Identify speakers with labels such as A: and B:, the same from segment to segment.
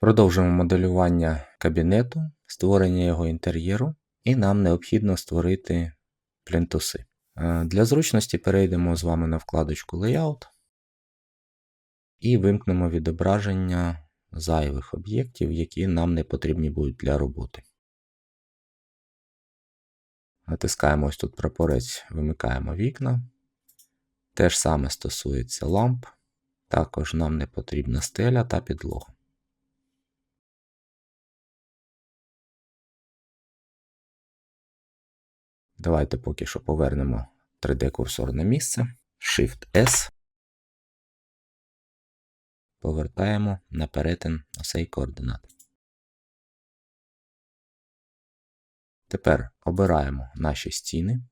A: Продовжуємо моделювання кабінету, створення його інтер'єру, і нам необхідно створити плінтуси. Е, Для зручності перейдемо з вами на вкладочку Layout і вимкнемо відображення зайвих об'єктів, які нам не потрібні будуть для роботи. Натискаємо ось тут прапорець, вимикаємо вікна. Те ж саме стосується ламп. Також нам не потрібна стеля та підлога. Давайте поки що повернемо 3D-курсор на місце. Shift-S. Повертаємо на перетин осей координат. Тепер обираємо наші стіни.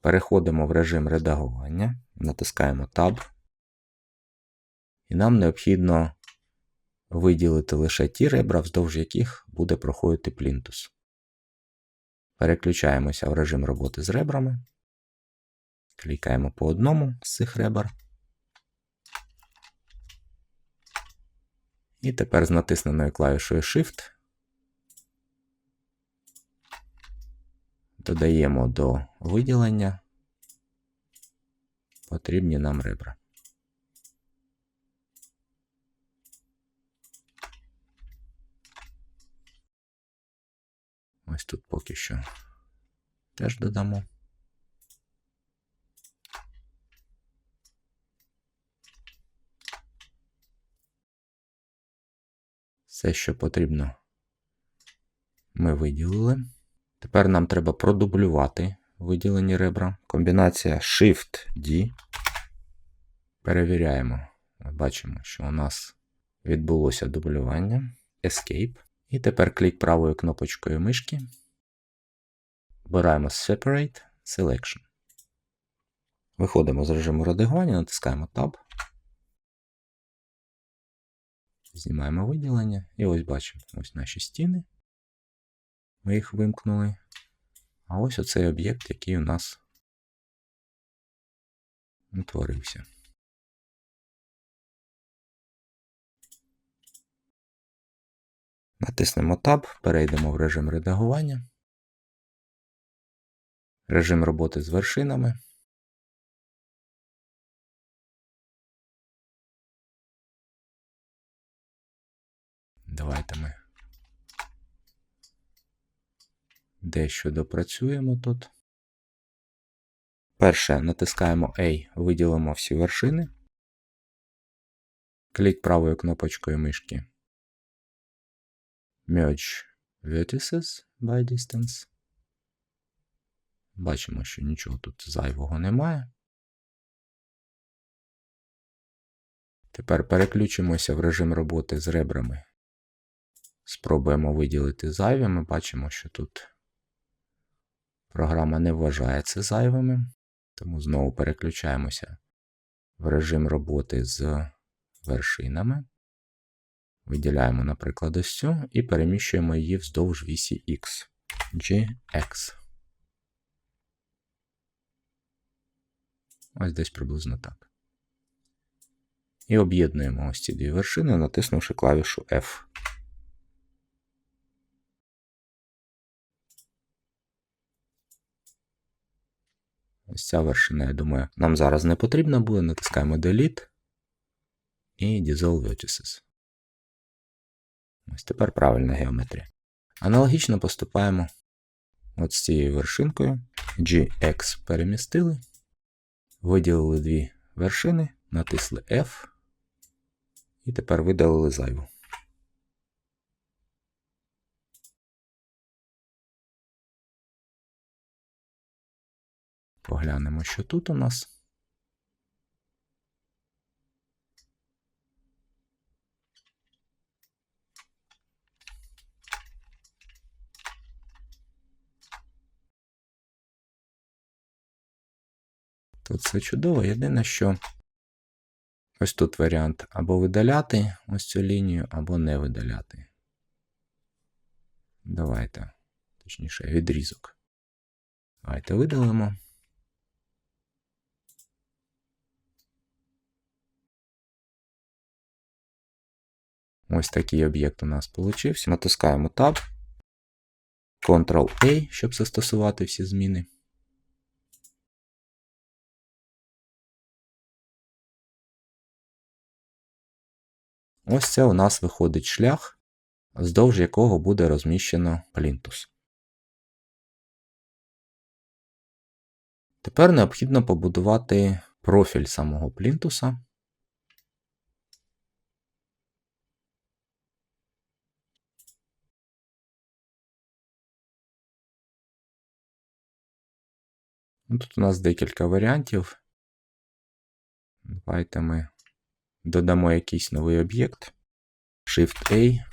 A: Переходимо в режим редагування, натискаємо Tab. І нам необхідно виділити лише ті ребра, вздовж яких буде проходити плінтус. Переключаємося в режим роботи з ребрами. Клікаємо по одному з цих ребер. І тепер з натисненою клавішою Shift додаємо до виділення потрібні нам ребра. Ось тут поки що теж додамо. Все, що потрібно, ми виділили. Тепер нам треба продублювати виділені ребра. Комбінація Shift-D. Перевіряємо. Бачимо, що у нас відбулося дублювання. Escape. І тепер клік правою кнопочкою мишки. Обираємо Separate Selection. Виходимо з режиму редагування, натискаємо Tab. Знімаємо виділення. І ось бачимо ось наші стіни. Ми їх вимкнули. А ось оцей об'єкт, який у нас утворився. Натиснемо Tab, перейдемо в режим редагування, режим роботи з вершинами. Давайте ми дещо допрацюємо тут. Перше натискаємо A, виділимо всі вершини. Клік правою кнопочкою мишки. Merge vertices by distance. Бачимо, що нічого тут зайвого немає. Тепер переключимося в режим роботи з ребрами. Спробуємо виділити зайве. Ми бачимо, що тут програма не вважає це зайвими. Тому знову переключаємося в режим роботи з вершинами. Виділяємо, наприклад, ось цю і переміщуємо її вздовж вісі X. GX. Ось десь приблизно так. І об'єднуємо ось ці дві вершини, натиснувши клавішу F. Ось ця вершина, я думаю, нам зараз не потрібна буде. Натискаємо Delete і Dissolve Vertices. Ось тепер правильна геометрія. Аналогічно поступаємо от з цією вершинкою. GX перемістили. Виділили дві вершини, натисли F. І тепер видалили зайву. Поглянемо, що тут у нас. Тут все чудово. Єдине, що ось тут варіант або видаляти ось цю лінію, або не видаляти. Давайте, точніше, відрізок. Давайте видалимо. Ось такий об'єкт у нас получився. Натискаємо Tab, Ctrl-A, щоб застосувати всі зміни. Ось це у нас виходить шлях, вздовж якого буде розміщено плінтус. Тепер необхідно побудувати профіль самого плінтуса. Ну, Тут у нас декілька варіантів. Давайте ми додамо якийсь новий об'єкт. Shift-A.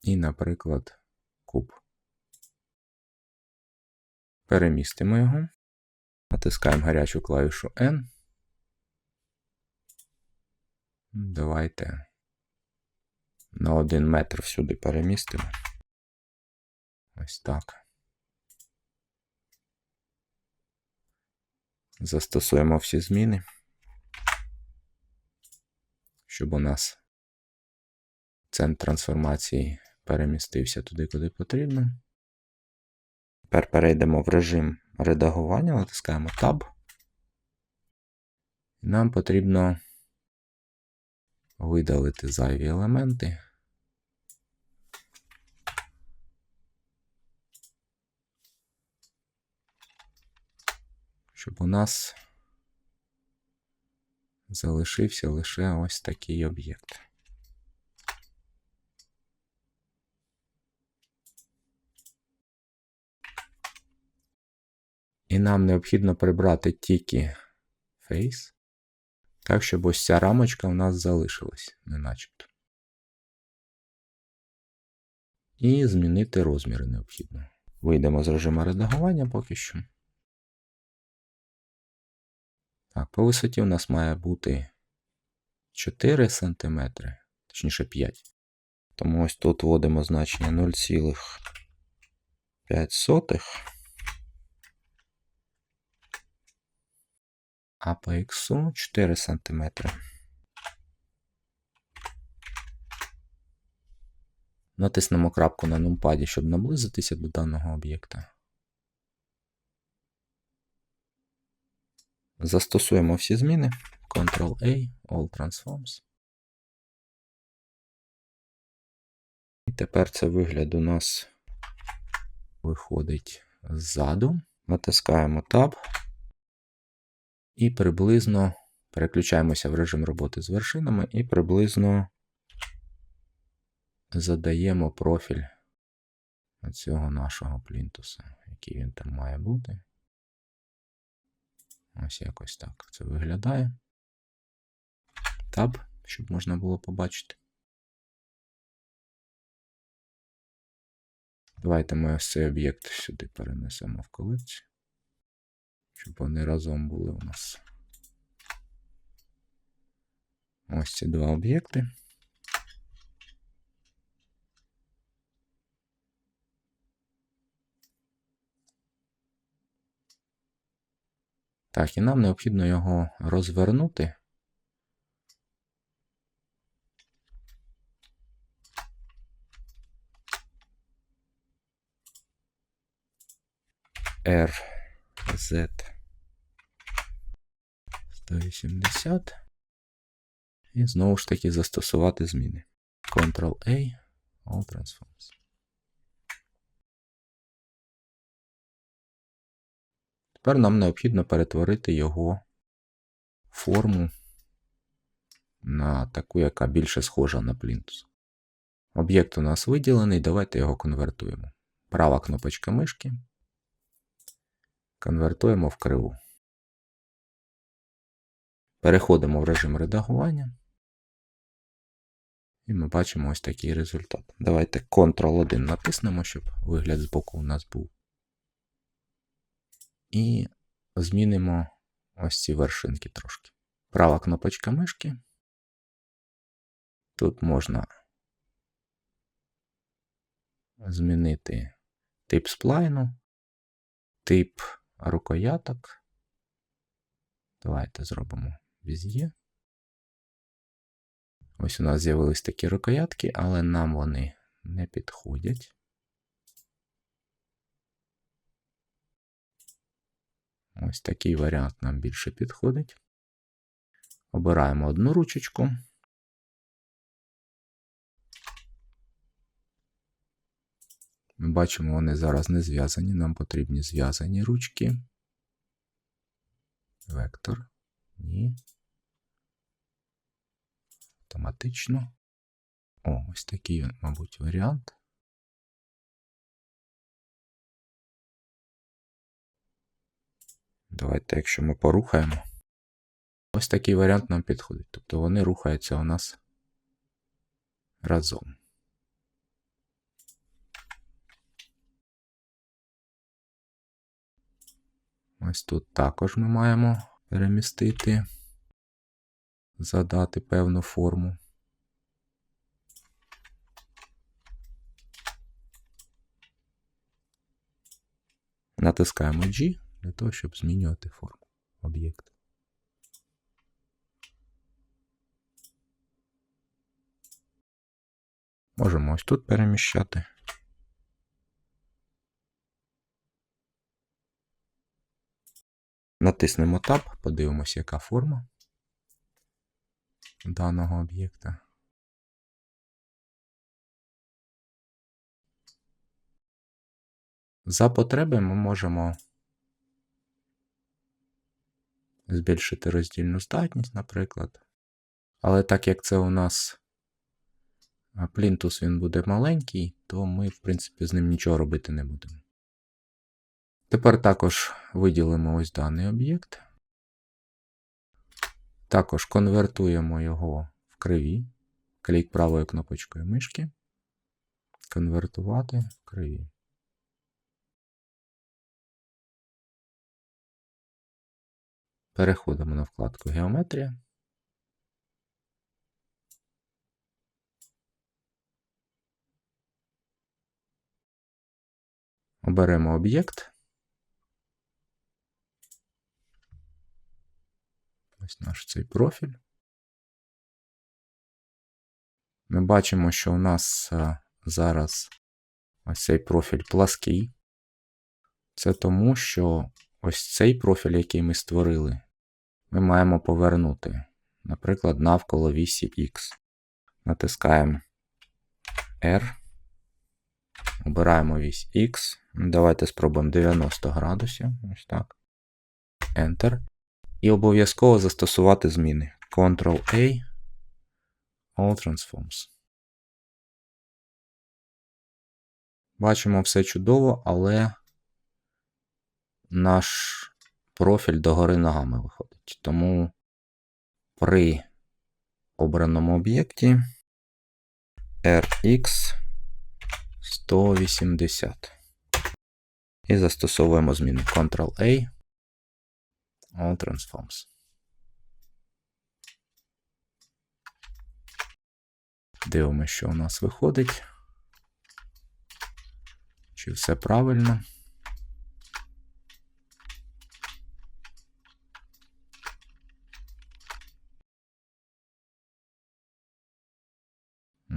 A: І, наприклад, куб. Перемістимо його. Натискаємо гарячу клавішу N. Давайте на 1 метр всюди перемістимо. Ось так. Застосуємо всі зміни, щоб у нас центр трансформації перемістився туди, куди потрібно. Тепер перейдемо в режим редагування, натискаємо Tab. Нам потрібно видалити зайві елементи. Щоб у нас залишився лише ось такий об'єкт. І нам необхідно прибрати тільки Face, так, щоб ось ця рамочка у нас залишилась, не начебто. І змінити розміри необхідно. Вийдемо з режиму редагування поки що. Так, по висоті у нас має бути 4 см, точніше 5. Тому ось тут вводимо значення 0,5. А по х 4 см. Натиснемо крапку на нумпаді, щоб наблизитися до даного об'єкта. Застосуємо всі зміни. Ctrl-A, All Transforms. І тепер це вигляд у нас виходить ззаду. Натискаємо Tab і приблизно переключаємося в режим роботи з вершинами і приблизно задаємо профіль цього нашого плінтуса, який він там має бути. Ось якось так це виглядає. Таб, щоб можна було побачити. Давайте ми ось цей об'єкт сюди перенесемо в колекцію, щоб вони разом були у нас. Ось ці два об'єкти. Так, і нам необхідно його розвернути. R, Z 180. І знову ж таки застосувати зміни. Ctrl-A, All Transforms. Тепер нам необхідно перетворити його форму на таку, яка більше схожа на плінтус. Об'єкт у нас виділений, давайте його конвертуємо. Права кнопочка мишки. Конвертуємо в криву. Переходимо в режим редагування. І ми бачимо ось такий результат. Давайте Ctrl-1 натиснемо, щоб вигляд з боку у нас був. І змінимо ось ці вершинки трошки. Права кнопочка мишки. Тут можна змінити тип сплайну, тип рукояток. Давайте зробимо віз'є. Ось у нас з'явились такі рукоятки, але нам вони не підходять. Ось такий варіант нам більше підходить. Обираємо одну ручечку. Ми бачимо, вони зараз не зв'язані. Нам потрібні зв'язані ручки. Вектор. Ні. Автоматично. О, ось такий, мабуть, варіант. Давайте, якщо ми порухаємо. Ось такий варіант нам підходить. Тобто вони рухаються у нас разом. Ось тут також ми маємо перемістити, задати певну форму. Натискаємо G для того, щоб змінювати форму об'єкта. Можемо ось тут переміщати. Натиснемо Tab, подивимося, яка форма даного об'єкта. За потреби ми можемо збільшити роздільну здатність, наприклад. Але так як це у нас плінтус він буде маленький, то ми, в принципі, з ним нічого робити не будемо. Тепер також виділимо ось даний об'єкт. Також конвертуємо його в криві. Клік правою кнопочкою мишки. Конвертувати в криві. Переходимо на вкладку Геометрія. Оберемо об'єкт. Ось наш цей профіль. Ми бачимо, що у нас зараз ось цей профіль плаский. Це тому, що ось цей профіль, який ми створили, ми маємо повернути, наприклад, навколо вісі X. Натискаємо R. Обираємо вісь X. Давайте спробуємо 90 градусів. Ось так. Enter. І обов'язково застосувати зміни. Ctrl-A. All Transforms. Бачимо все чудово, але наш профіль догори ногами виходить. Тому при обраному об'єкті RX 180. І застосовуємо зміни Ctrl-A, All Transforms. Дивимося, що у нас виходить. Чи все правильно.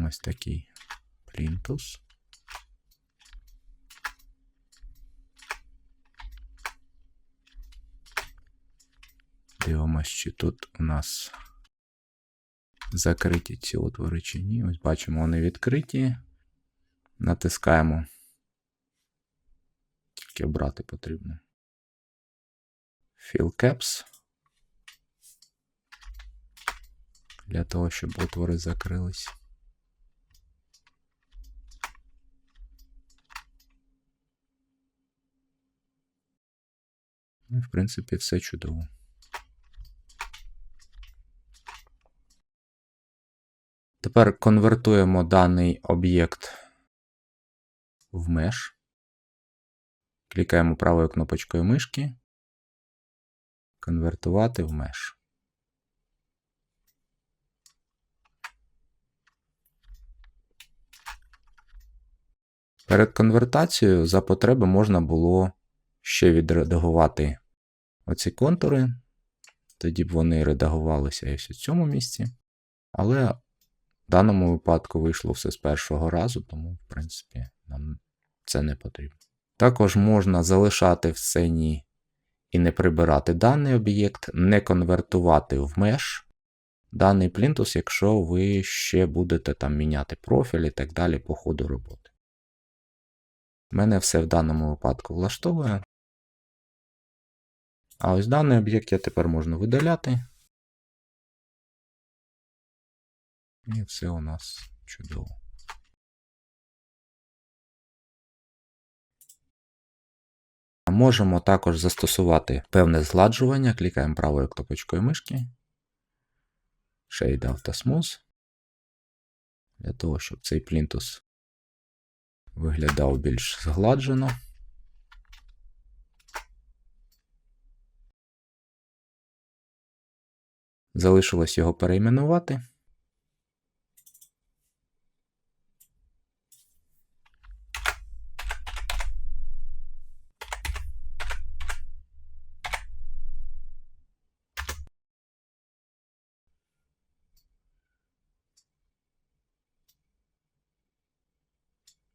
A: Ось такий плінтус. Дивимось, чи тут у нас закриті ці отвори чи ні. Ось бачимо, вони відкриті. Натискаємо. Тільки обрати потрібно. Fill Caps. Для того, щоб отвори закрились. Ну, в принципі, все чудово. Тепер конвертуємо даний об'єкт в меш. Клікаємо правою кнопочкою мишки. Конвертувати в меш. Перед конвертацією за потреби можна було ще відредагувати оці контури. Тоді б вони редагувалися ось у цьому місці. Але В даному випадку вийшло все з першого разу, тому, в принципі, нам це не потрібно. Також можна залишати в сцені і не прибирати даний об'єкт, не конвертувати в меш даний плінтус, якщо ви ще будете там міняти профіль і так далі по ходу роботи. Мене все в даному випадку влаштовує. А ось даний об'єкт я тепер можна видаляти. І все у нас чудово. Можемо також застосувати певне згладжування. Клікаємо правою кнопочкою мишки. Shade Auto Smooth. Для того, щоб цей плінтус виглядав більш згладжено. Залишилось його перейменувати.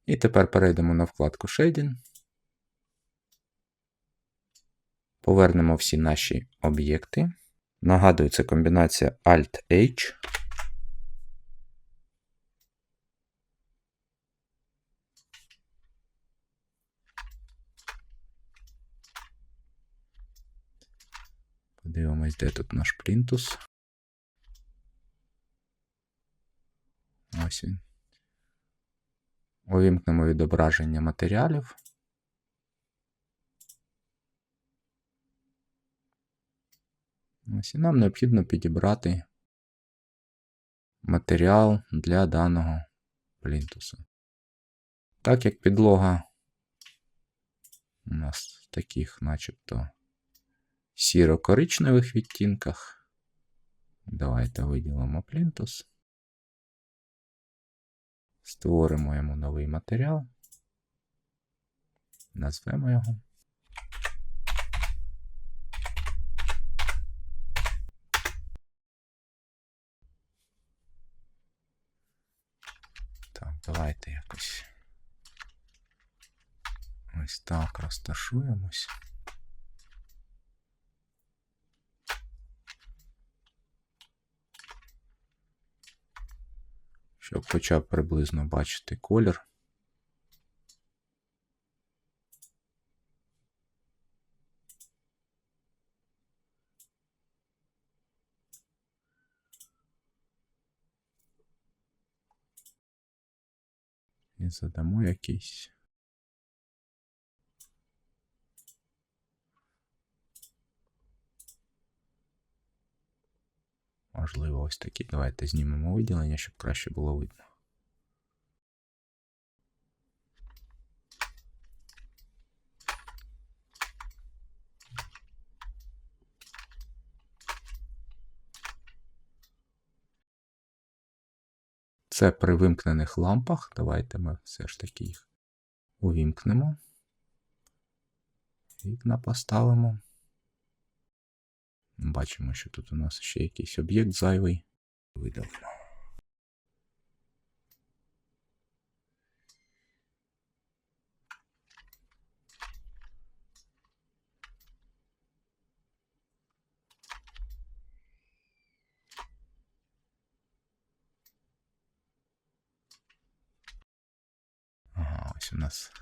A: І тепер перейдемо на вкладку Shading. Повернемо всі наші об'єкти. Нагадую, це комбінація Alt-H. Подивимось, де тут наш плінтус. Ось він. Увімкнемо відображення матеріалів. Ось і нам необхідно підібрати матеріал для даного плінтуса. Так як підлога у нас в таких, начебто, сіро-коричневих відтінках, давайте виділимо плінтус. Створимо йому новий матеріал, назвемо його. Так, давайте якось ось так розташуємось. Щоб хоча б приблизно бачити колір. Задамо якийсь. Можливо, ось такі. Давайте знімемо виділення, щоб краще було видно. Це при вимкнених лампах. Давайте ми все ж таки їх увімкнемо. Вікна поставимо. Бачимо, що тут у нас ще якийсь об'єкт зайвий. Видалимо. Ага, ось у нас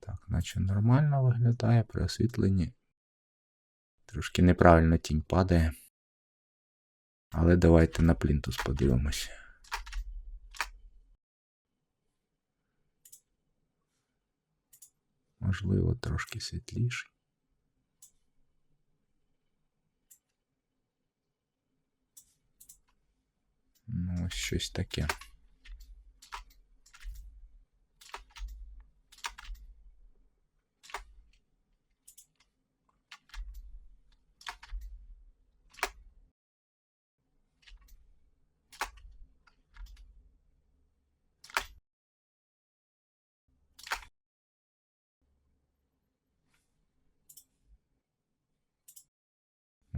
A: Так, наче нормально виглядає при освітленні. Трошки неправильно тінь падає. Але давайте на плінтус подивимось. Можливо, трошки світліший. Ну, ось щось таке.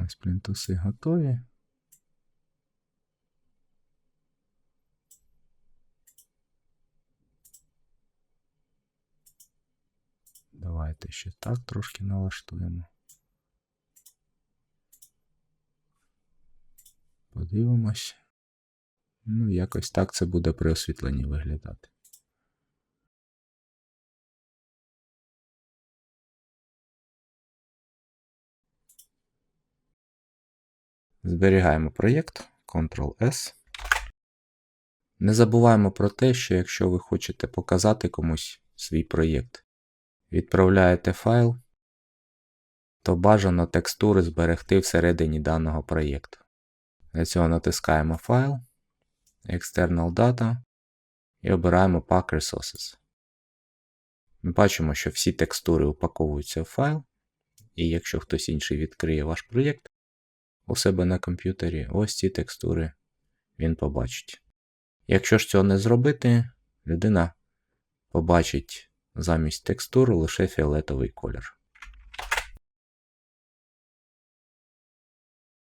A: Ось плінтуси готові. Давайте ще так трошки налаштуємо. Подивимось. Ну, якось так це буде при освітленні виглядати. Зберігаємо проєкт Ctrl-S. Не забуваємо про те, що якщо ви хочете показати комусь свій проєкт, відправляєте файл, то бажано текстури зберегти всередині даного проєкту. Для цього натискаємо файл, External Data і обираємо Pack Resources. Ми бачимо, що всі текстури упаковуються в файл, і якщо хтось інший відкриє ваш проєкт у себе на комп'ютері, ось ці текстури він побачить. Якщо ж цього не зробити, людина побачить замість текстур лише фіолетовий колір.